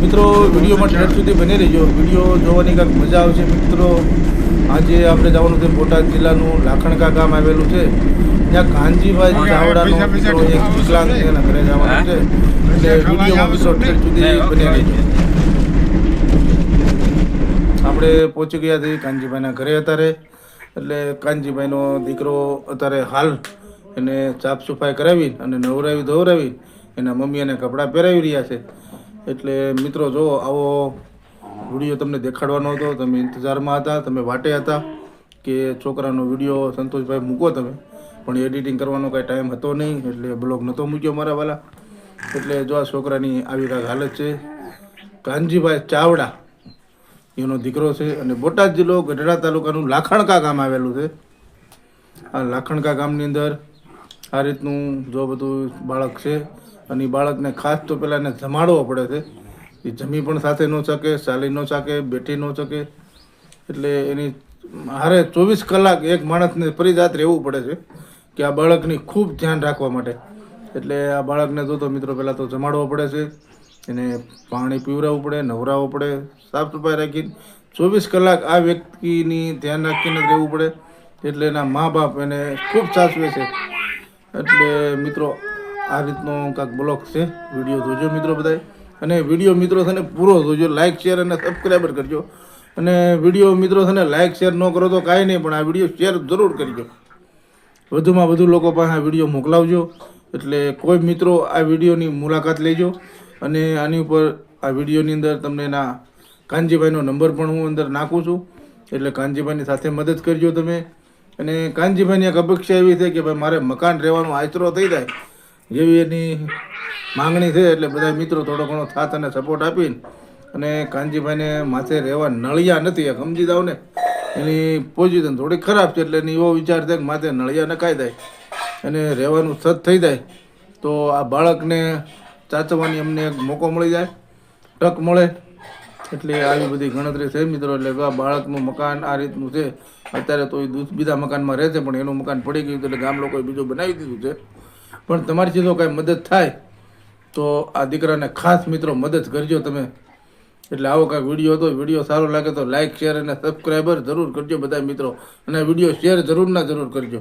મિત્રો વિડીયોમાં ઠેઠ સુધી બની રહીજો. વીડિયો જોવાની કાંઈક મજા આવશે. મિત્રો આજે આપણે જવાનું છે બોટાદ જિલ્લાનું લાખણકા ગામ આવેલું છે. ત્યાં કાનજીભાઈ ચાવડાનો મિત્રો એક વિકલાંગ છે. એના ઘરે જવાનું છે. એટલે વિડીયોમાં મિત્રો ઠેઠ સુધી બની રહીજો. આપણે પહોંચી ગયા છીએ કાનજીભાઈના ઘરે અત્યારે. એટલે કાનજીભાઈનો દીકરો અત્યારે હાલ એને સાફ સફાઈ કરાવી અને નવરાવી ધોવરાવી એના મમ્મી એને કપડાં પહેરાવી રહ્યા છે. એટલે મિત્રો, જો આવો વીડિયો તમને દેખાડવાનો હતો, તમે ઇંતજારમાં હતા, તમે વાટે હતા કે છોકરાનો વીડિયો સંતોષભાઈ મૂકો તમે. પણ એડિટિંગ કરવાનો કાંઈ ટાઈમ હતો નહીં, એટલે બ્લોગ નહોતો મૂક્યો મારા વાલા. એટલે જો આ છોકરાની આવી કાંઈક હાલત છે, કાનજીભાઈ ચાવડા, એનો દીકરો છે અને બોટાદ જિલ્લો ગઢડા તાલુકાનું લાખણકા ગામ આવેલું છે. આ લાખણકા ગામની અંદર આ રીતનું જો બધું બાળક છે અને એ બાળકને ખાસ તો પહેલાં એને જમાડવો પડે છે. એ જમી પણ સાથે ન શકે, ચાલી ન શકે, બેઠી ન શકે. એટલે એની હારે ચોવીસ કલાક એક માણસને પરિજાત રહેવું પડે છે કે આ બાળકની ખૂબ ધ્યાન રાખવા માટે. એટલે આ બાળકને જો તો મિત્રો પહેલાં તો જમાડવો પડે છે, એને પાણી પીવડાવવું પડે, નવરાવવું પડે, સાફ સફાઈ રાખીને ચોવીસ કલાક આ વ્યક્તિની ધ્યાન રાખીને રહેવું પડે. એટલે એના મા બાપ એને ખૂબ સાચવે છે. એટલે મિત્રો આ રીતનો કાંઈક બ્લોગ છે. વીડિયો જોજો મિત્રો બધાય. અને વીડિયો મિત્રો છે પૂરો જોજો. લાઇક શેર અને સબસ્ક્રાઈબર કરજો. અને વીડિયો મિત્રો છે લાઇક શેર ન કરો તો કાંઈ નહીં, પણ આ વીડિયો શેર જરૂર કરજો. વધુમાં વધુ લોકો પાસે આ વીડિયો મોકલાવજો. એટલે કોઈ મિત્રો આ વિડીયોની મુલાકાત લેજો. અને આની ઉપર આ વિડીયોની અંદર તમને એના કાનજીભાઈનો નંબર પણ હું અંદર નાખું છું. એટલે કાનજીભાઈની સાથે મદદ કરજો તમે. અને કાનજીભાઈની એક અપેક્ષા એવી છે કે ભાઈ મારે મકાન રહેવાનો આચરો થઈ જાય. જેવી એની માંગણી છે એટલે બધા મિત્રો થોડો ઘણો સાથ અને સપોર્ટ આપીને અને કાનજીભાઈને માથે રહેવા નળિયા નથી સમજી દાવ ને? એની પોઝિશન થોડી ખરાબ છે એટલે એવો વિચાર છે કે માથે નળિયા નખાઈ જાય અને રહેવાનું સત થઈ જાય. તો આ બાળકને ચાચવાની અમને એક મોકો મળી જાય, તક મળે. એટલે આવી બધી ગણતરી છે મિત્રો, એટલે આ બાળકનું મકાન આ રીતનું છે. અત્યારે તો એ બીજા મકાનમાં રહે છે, પણ એનું મકાન પડી ગયું એટલે ગામ લોકોએ બીજું બનાવી દીધું છે. પણ તમારીથી જો કાંઈ મદદ થાય, તો આ દીકરાને ખાસ મિત્રો મદદ કરજો તમે. એટલે આવો કાંઈક વીડિયો હતો, વીડિયો સારો લાગે તો લાઇક શેર અને સબસ્ક્રાઈબર જરૂર કરજો બધા મિત્રો. અને વીડિયો શેર જરૂર ના જરૂર કરજો.